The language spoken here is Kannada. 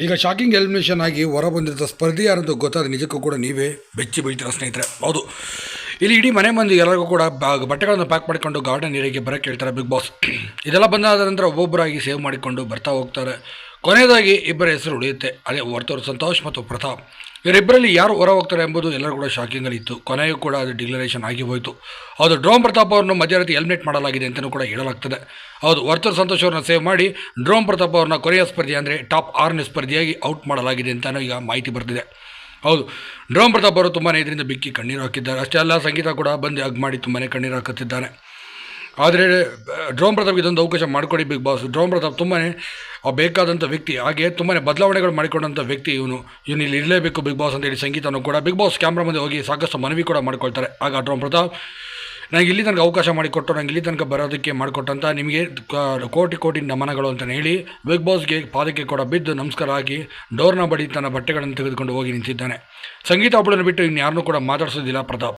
ಈಗ ಶಾಕಿಂಗ್ ಎಲಿಮಿನೇಷನ್ ಆಗಿ ಹೊರ ಬಂದಿರೋ ಸ್ಪರ್ಧಿ ಯಾರಂತ ಗೊತ್ತಾದ ನಿಜಕ್ಕೂ ಕೂಡ ನೀವೇ ಬೆಚ್ಚಿ ಬೀಳ್ತೀರ ಸ್ನೇಹಿತರೆ. ಹೌದು. ಇಲ್ಲಿ ಇಡೀ ಮನೆ ಮಂದಿ ಎಲ್ಲರಿಗೂ ಕೂಡ ಬಟ್ಟೆಗಳನ್ನು ಪ್ಯಾಕ್ ಮಾಡಿಕೊಂಡು ಗಾರ್ಡನ್ ಏರಿಯಾಗೆ ಬರೋಕ್ಕೆ ಹೇಳ್ತಾರೆ ಬಿಗ್ ಬಾಸ್. ಇದೆಲ್ಲ ಬಂದಾದ ನಂತರ ಒಬ್ಬೊಬ್ಬರಾಗಿ ಸೇವ್ ಮಾಡಿಕೊಂಡು ಬರ್ತಾ ಹೋಗ್ತಾರೆ. ಕೊನೆಯದಾಗಿ ಇಬ್ಬರ ಹೆಸರು ಉಳಿಯುತ್ತೆ. ಅದೇ ವರ್ತೂರು ಸಂತೋಷ್ ಮತ್ತು ಪ್ರತಾಪ್. ಇವರಿಬ್ಬರಲ್ಲಿ ಯಾರು ಹೊರ ಹೋಗ್ತಾರೆ ಎಂಬುದು ಎಲ್ಲರೂ ಕೂಡ ಶಾಕಿಂಗಲ್ಲಿ ಇತ್ತು ಕೊನೆಯೂ ಕೂಡ ಅದು ಡಿಕ್ಲರೇಷನ್ ಆಗಿ ಹೋಯಿತು. ಹೌದು ಡ್ರೋಮ್ ಪ್ರತಾಪ್ ಅವರನ್ನು ಮಧ್ಯರಾತ್ರಿ ಹೆಲ್ಮೆಟ್ ಮಾಡಲಾಗಿದೆ ಅಂತಲೂ ಕೂಡ ಹೇಳಲಾಗ್ತದೆ. ಹೌದು ವರ್ತರ್ ಸಂತೋಷ್ ಅವ್ರನ್ನ ಸೇವ್ ಮಾಡಿ ಡ್ರೋಮ್ ಪ್ರತಾಪ್ ಅವ್ರನ್ನ ಕೊನೆಯ ಸ್ಪರ್ಧೆ ಅಂದರೆ ಟಾಪ್ ಆರನೇ ಸ್ಪರ್ಧಿಯಾಗಿ ಔಟ್ ಮಾಡಲಾಗಿದೆ ಅಂತಲೂ ಈಗ ಮಾಹಿತಿ ಬರ್ತಿದೆ. ಹೌದು ಡ್ರೋಮ್ ಪ್ರತಾಪ್ ಅವರು ತುಂಬಾ ಇದರಿಂದ ಬಿಕ್ಕಿ ಕಣ್ಣೀರು ಹಾಕಿದ್ದಾರೆ. ಅಷ್ಟೇ ಅಲ್ಲ, ಸಂಗೀತ ಕೂಡ ಬಂದು ಅಗ್ ಮಾಡಿ ತುಂಬಾ ಕಣ್ಣೀರು ಹಾಕುತ್ತಿದ್ದಾನೆ. ಆದರೆ ಡ್ರೋಮ್ ಪ್ರತಾಪ್ ಇದೊಂದು ಅವಕಾಶ ಮಾಡಿಕೊಡಿ ಬಿಗ್ ಬಾಸ್. ಡ್ರೋಮ್ ಪ್ರತಾಪ್ ತುಂಬಾ ಬೇಕಾದಂಥ ವ್ಯಕ್ತಿ, ಹಾಗೆ ತುಂಬಾ ಬದಲಾವಣೆಗಳು ಮಾಡಿಕೊಂಡಂಥ ವ್ಯಕ್ತಿ ಇವನು. ಇವನು ಇಲ್ಲಿ ಇರಲೇಬೇಕು ಬಿಗ್ ಬಾಸ್ ಅಂತ ಹೇಳಿ ಸಂಗೀತನೂ ಕೂಡ. ಬಿಗ್ ಬಾಸ್ ಕ್ಯಾಮ್ರಾ ಮುಂದೆ ಹೋಗಿ ಸಾಕಷ್ಟು ಮನವಿ ಕೂಡ ಮಾಡ್ಕೊಳ್ತಾರೆ. ಆಗ ಡ್ರೋಮ್ ಪ್ರತಾಪ್ ನನಗೆ ಇಲ್ಲಿ ತನಕ ಅವಕಾಶ ಮಾಡಿಕೊಟ್ಟು ನನಗೆ ಇಲ್ಲಿ ತನಕ ಬರೋದಕ್ಕೆ ಮಾಡಿಕೊಟ್ಟಂಥ ನಿಮಗೆ ಕೋಟಿ ಕೋಟಿ ನಮನಗಳು ಅಂತ ಹೇಳಿ ಬಿಗ್ ಬಾಸ್ಗೆ ಪಾದಕ್ಕೆ ಕೂಡ ಬಿದ್ದು ನಮಸ್ಕಾರ ಹಾಕಿ ಡೋರ್ನ ಬಡಿ ತನ್ನ ಬಟ್ಟೆಗಳನ್ನು ತೆಗೆದುಕೊಂಡು ಹೋಗಿ ನಿಂತಿದ್ದಾನೆ. ಸಂಗೀತ ಒಬ್ಬಳನ್ನು ಬಿಟ್ಟು ಇನ್ನು ಯಾರನ್ನೂ ಕೂಡ ಮಾತಾಡಿಸೋದಿಲ್ಲ ಪ್ರತಾಪ್.